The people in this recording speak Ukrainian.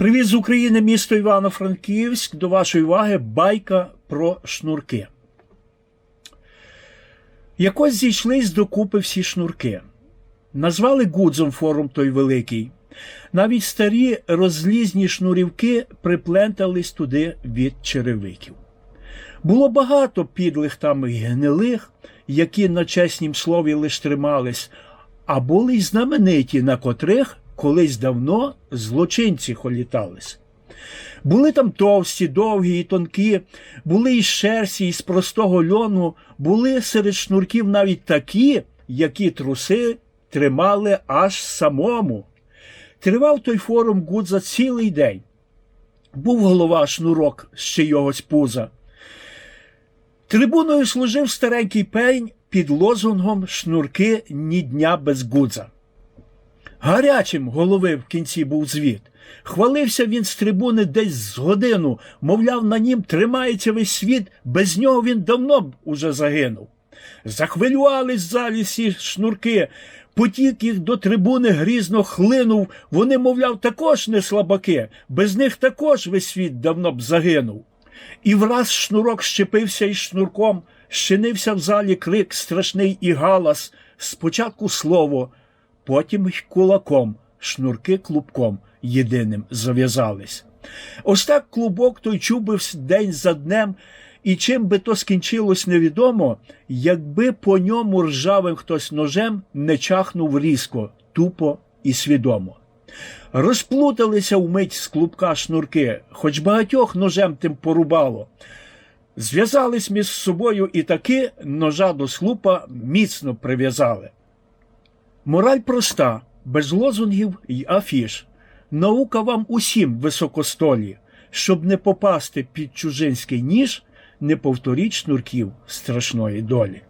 з України, місто Івано-Франківськ. До вашої уваги байка про шнурки. Якось зійшлись докупи всі шнурки. Назвали Гудзом форум той великий. Навіть старі розлізні шнурівки приплентались туди від черевиків. Було багато підлих там і гнилих, які на чеснім слові лиш тримались, а були й знамениті, на котрих колись давно злочинці холітались. Були там товсті, довгі і тонкі, були із шерсті, із простого льону, були серед шнурків навіть такі, які труси тримали аж самому. Тривав той форум Гудза цілий день. Був голова шнурок з чийогось пуза. Трибуною служив старенький пень під лозунгом шнурки ні дня без Гудза. Гарячим голови в кінці був звіт. Хвалився він з трибуни десь з годину, мовляв, на нім тримається весь світ, без нього він давно б уже загинув. Захвилювались в залі всі шнурки, потік їх до трибуни грізно хлинув, вони, мовляв, також не слабаки, без них також весь світ давно б загинув. І враз шнурок щепився із шнурком, щинився в залі крик страшний і галас, спочатку слово, потім й кулаком, шнурки клубком єдиним зав'язались. Ось так клубок той чубився день за днем, і чим би то скінчилось невідомо, якби по ньому ржавим хтось ножем не чахнув різко, тупо і свідомо. Розплуталися вмить з клубка шнурки, хоч багатьох ножем тим порубало. Зв'язались між собою і таки ножа до слупа міцно прив'язали. Мораль проста, без лозунгів й афіш. Наука вам усім високостолі, щоб не попасти під чужинський ніж, не повторіть шнурків страшної долі.